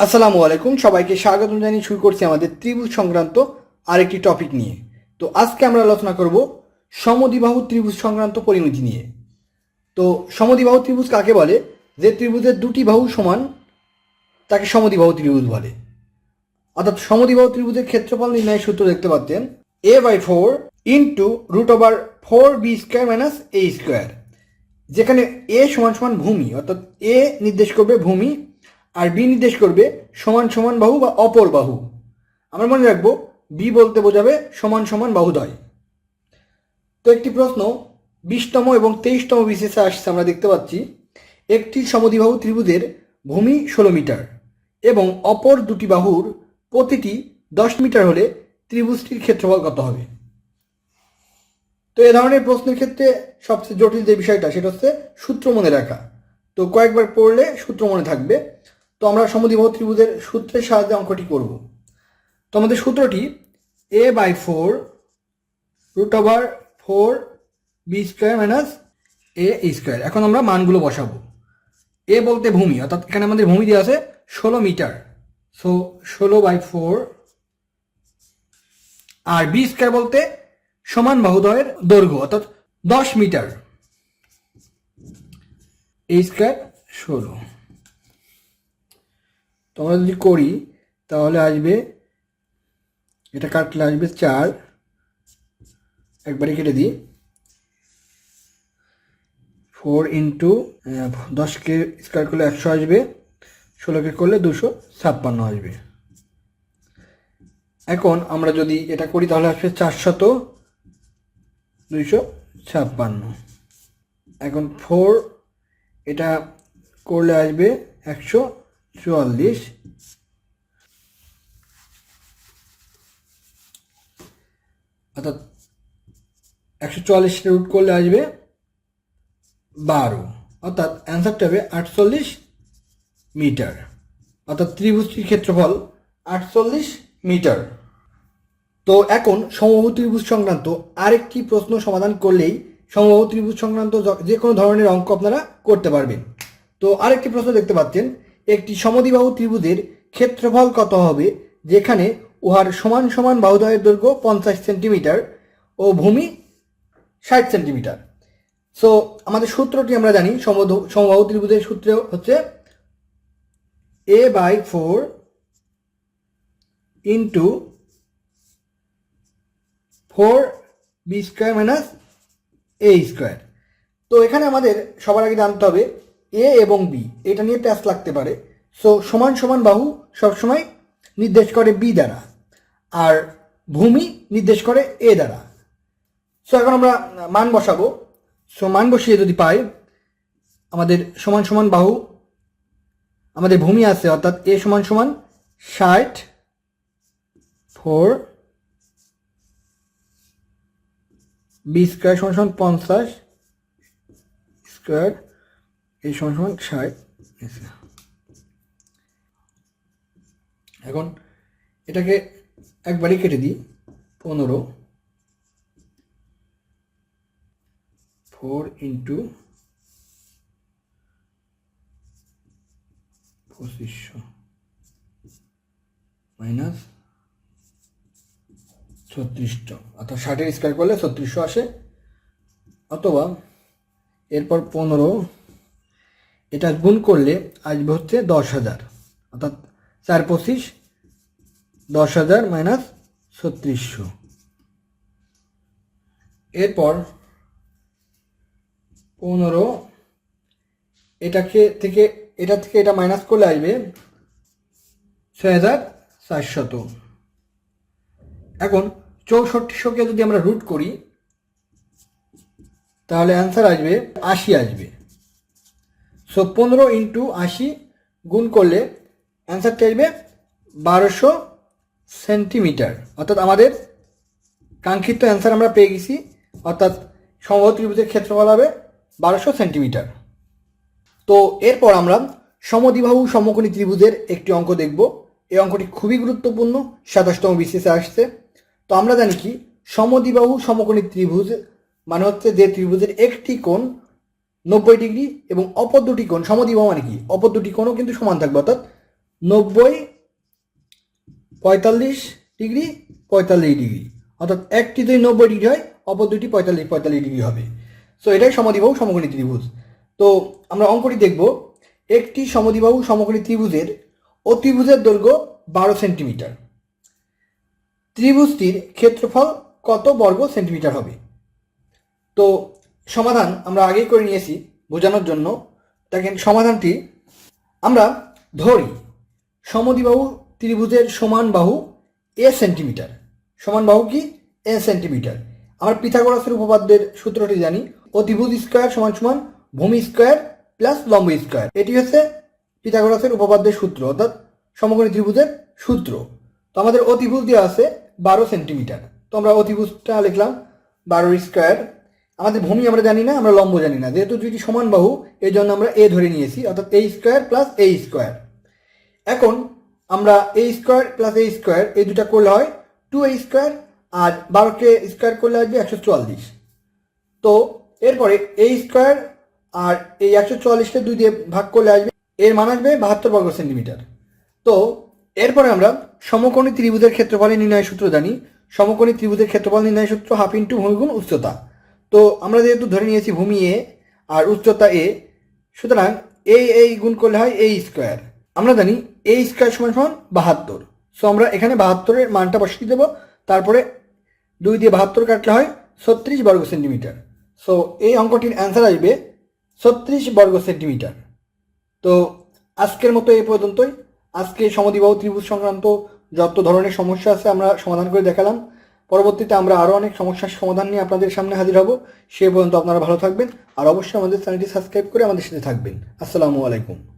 আসসালামু আলাইকুম, সবাইকে স্বাগত জানিয়ে শুরু করছি আমাদের ত্রিভুজ সংক্রান্ত আরেকটি টপিক নিয়ে। তো আজকে আমরা আলোচনা করব সমদ্বিবাহু ত্রিভুজ সংক্রান্ত পরিণতি নিয়ে। তো সমদ্বিবাহু ত্রিভুজ কাকে বলে? যে ত্রিভুজের দুটি বাহু সমান, তাকে সমদ্বিবাহু ত্রিভুজ বলে। অর্থাৎ সমদ্বিবাহু ত্রিভুজের ক্ষেত্রফল নির্ণয়ের সূত্র দেখতে পাচ্ছেন a by four into root over four b square minus a square যেখানে এ সমান সমান ভূমি, অর্থাৎ এ নির্দেশ করবে ভূমি আর বি নির্দেশ করবে সমান সমান বাহু বা অপর বাহু। আমরা মনে রাখব, বি বলতে বোঝাবে সমান সমান বাহুদয়। তো একটি প্রশ্ন, বিশতম এবং তেইশতম বিশেষে আসছে আমরা দেখতে পাচ্ছি, একটি সমদ্বিবাহু ত্রিভুজের ভূমি ষোলো মিটার এবং অপর দুটি বাহুর প্রতিটি দশ মিটার হলে ত্রিভুজটির ক্ষেত্রফল কত হবে? তো এ ধরনের প্রশ্নের ক্ষেত্রে সবচেয়ে জটিল যে বিষয়টা, সেটা হচ্ছে সূত্র মনে রাখা। তো কয়েকবার পড়লে সূত্র মনে থাকবে তো আমরা সমদ্বিবাহু ত্রিভুজের সূত্রের সাহায্যে অঙ্কটি করব। তো আমাদের সূত্রটি a by four root over four b square minus a square এখন আমরা মানগুলো বসাবো। এ বলতে ভূমি, অর্থাৎ এখানে আমাদের ভূমি দেওয়া আছে ষোলো মিটার। সো ষোলো বাই ফোর আর বি স্কোয়ার বলতে সমান বাহুদয়ের দৈর্ঘ্য, অর্থাৎ দশ মিটার। এই স্কোয়ার ষোলো। তো আমরা যদি করি, তাহলে আসবে, এটা কাটলে আসবে চার। একবারে কেটে দিই। ফোর ইন্টু দশকে স্কোয়ার করলে একশো আসবে, ষোলোকে করলে দুশো ছাপ্পান্ন আসবে। এখন আমরা যদি এটা করি, তাহলে আসবে চারশত দুইশো ছাপ্পান্ন। এখন ফোর, এটা করলে আসবে একশো চুয়াল্লিশ। অর্থাৎ একশো চুয়াল্লিশ রুট করলে আসবে বারো। অর্থাৎ অ্যান্সারটা হবে আটচল্লিশ মিটার। অর্থাৎ ত্রিভুজটির ক্ষেত্রফল আটচল্লিশ মিটার। তো এখন সমবাহু ত্রিভুজ সংক্রান্ত আরেকটি প্রশ্ন সমাধান করলেই সমবাহু ত্রিভুজ সংক্রান্ত য- কোনো ধরনের অঙ্ক আপনারা করতে পারবেন। তো আরেকটি প্রশ্ন দেখতে পাচ্ছেন। একটি সমদ্বিবাহু ত্রিভুজের ক্ষেত্রফল কত হবে? যেখানে উহার সমান সমান বাহুদয়ের দৈর্ঘ্য পঞ্চাশ সেন্টিমিটার ও ভূমি ষাট সেন্টিমিটার। সো আমাদের সূত্রটি আমরা জানি সমবাহু ত্রিভুজের সূত্র হচ্ছে a by four into four b square minus a square তো এখানে আমাদের সবার আগে জানতে হবে এ এবং বি এটা নিয়ে প্যাস লাগতে পারে। সো সমান সমান বাহু সবসময় নির্দেশ করে বি দ্বারা, আর ভূমি নির্দেশ করে এ দ্বারা। সো এখন আমরা মান বসাবো। সো মান বসিয়ে যদি পাই, আমাদের সমান সমান বাহু, আমাদের ভূমি আছে, অর্থাৎ এ সমান সমান ষাট ফোর বি স্কোয়ার সমান সমান পঞ্চাশ স্কোয়ার এই সমান সমান ষাট। এখন এটাকে একবারই কেটে দিই। পনেরো। ফোর ইন্টু পঁচিশশো। মাইনাস ছত্রিশটা। অর্থাৎ ষাটের স্কোয়ার করলে ছত্রিশশো আসে। অথবা এরপর পনেরো। এটা গুণ করলে আসবে হচ্ছে দশ হাজার। অর্থাৎ চার পঁচিশ, দশ হাজার মাইনাস ছত্রিশশো। এরপর পনেরো, এটাকে থেকে, এটা থেকে এটা মাইনাস করলে আসবে ছয় হাজার চারশত। এখন চৌষট্টিশোকে যদি আমরা রুট করি, তাহলে অ্যান্সার আসবে আশি আসবে। সো পনেরো ইন্টু আশি গুণ করলে অ্যান্সারটি আসবে বারোশো সেন্টিমিটার। অর্থাৎ আমাদের কাঙ্ক্ষিত অ্যান্সার আমরা পেয়ে গেছি। অর্থাৎ সমবাহু ত্রিভুজের ক্ষেত্রফল হবে বারোশো সেন্টিমিটার। তো এরপর আমরা সমদ্বিবাহু সমকোণী ত্রিভুজের একটি অঙ্ক দেখব। এই অঙ্কটি খুবই গুরুত্বপূর্ণ, সাতাশতম বিশেষে আসছে। তো আমরা জানি কি, সমদ্বিবাহু সমকোণী ত্রিভুজ মানে হচ্ছে যে ত্রিভুজের একটি কোণ নব্বই ডিগ্রি এবং অপর দুটি কোণ সমদ্বিবাহু মানে কি? অপর দুটি কোণও কিন্তু সমান থাকবে, অর্থাৎ নব্বই পঁয়তাল্লিশ ডিগ্রি পঁয়তাল্লিশ ডিগ্রি। অর্থাৎ একটি যদি নব্বই ডিগ্রি হয়, অপর দুটি পঁয়তাল্লিশ পঁয়তাল্লিশ ডিগ্রি হবে। সো এটাই সমদ্বিবাহু সমকোণী ত্রিভুজ। তো, আমরা অঙ্কটি দেখব। একটি সমদ্বিবাহু সমকোণী ত্রিভুজের অতিভুজের দৈর্ঘ্য বারো সেন্টিমিটার। ত্রিভুজটির ক্ষেত্রফল কত বর্গ সেন্টিমিটার হবে? তো সমাধান আমরা আগেই করে নিয়েছি বোঝানোর জন্য। দেখেন সমাধানটি, আমরা ধরি সমদ্বিবাহু ত্রিভুজের সমান বাহু এ সেন্টিমিটার। সমান বাহু কি? A centimetre. আমরা পিথাগোরাসের উপপাদ্যের সূত্রটি জানি, অতিভুজ স্কোয়ার সমান সমান ভূমি স্কোয়ার প্লাস লম্ব স্কোয়ার। এটি হচ্ছে পিথাগোরাসের উপপাদ্যের সূত্র, অর্থাৎ সমকোণী ত্রিভুজের সূত্র। তো আমাদের অতিভুজ দেওয়া আছে বারো সেন্টিমিটার। তো আমরা অতিভুজটা লিখলাম বারো স্কোয়ার আমাদের ভূমি আমরা জানি না, আমরা লম্ব জানি না। যেহেতু দুইটি সমান বাহু এই জন্য আমরা এ ধরে নিয়েছি, অর্থাৎ a square plus a square এখন আমরা a square plus a square এই দুটা করলে হয় টু এ স্কোয়ার আর বারোকে স্কোয়ার করলে আসবে একশো চুয়াল্লিশ। তো এরপরে এ স্কোয়ার আর এই একশো চুয়াল্লিশকে দুই দিয়ে ভাগ করলে আসবে, এর মান আসবে বাহাত্তর বর্গ সেন্টিমিটার। তো এরপরে আমরা সমকোণী ত্রিভুজের ক্ষেত্রফল নির্ণয় সূত্র জানি। সমকোণী ত্রিভুজের ক্ষেত্রফল নির্ণয় সূত্র হাফ ইন্টু ভূমিগুণ উচ্চতা। তো আমরা যেহেতু ধরে নিয়েছি ভূমি এ আর উচ্চতা এ সুতরাং এই এই গুণ করলে হয় এই স্কোয়ার আমরা জানি এই স্কোয়ার সমান সমান বাহাত্তর। সো আমরা এখানে বাহাত্তরের মানটা বসিয়ে দেবো। তারপরে দুই দিয়ে বাহাত্তর কাটলে হয় ছত্রিশ বর্গ সেন্টিমিটার। সো এই অঙ্কটির অ্যান্সার আসবে ছত্রিশ বর্গ সেন্টিমিটার। তো, আজকের মতো এই পর্যন্তই। আজকে সমদ্বিবাহু ত্রিভুজ সংক্রান্ত যত ধরনের সমস্যা আছে আমরা সমাধান করে দেখালাম। পরবর্তীতে আমরা আরও অনেক সমস্যার সমাধান নিয়ে আপনাদের সামনে হাজির হব। সে পর্যন্ত আপনারা ভালো থাকবেন, আর অবশ্যই আমাদের চ্যানেলটি সাবস্ক্রাইব করে আমাদের সাথে থাকবেন। আসসালামু আলাইকুম।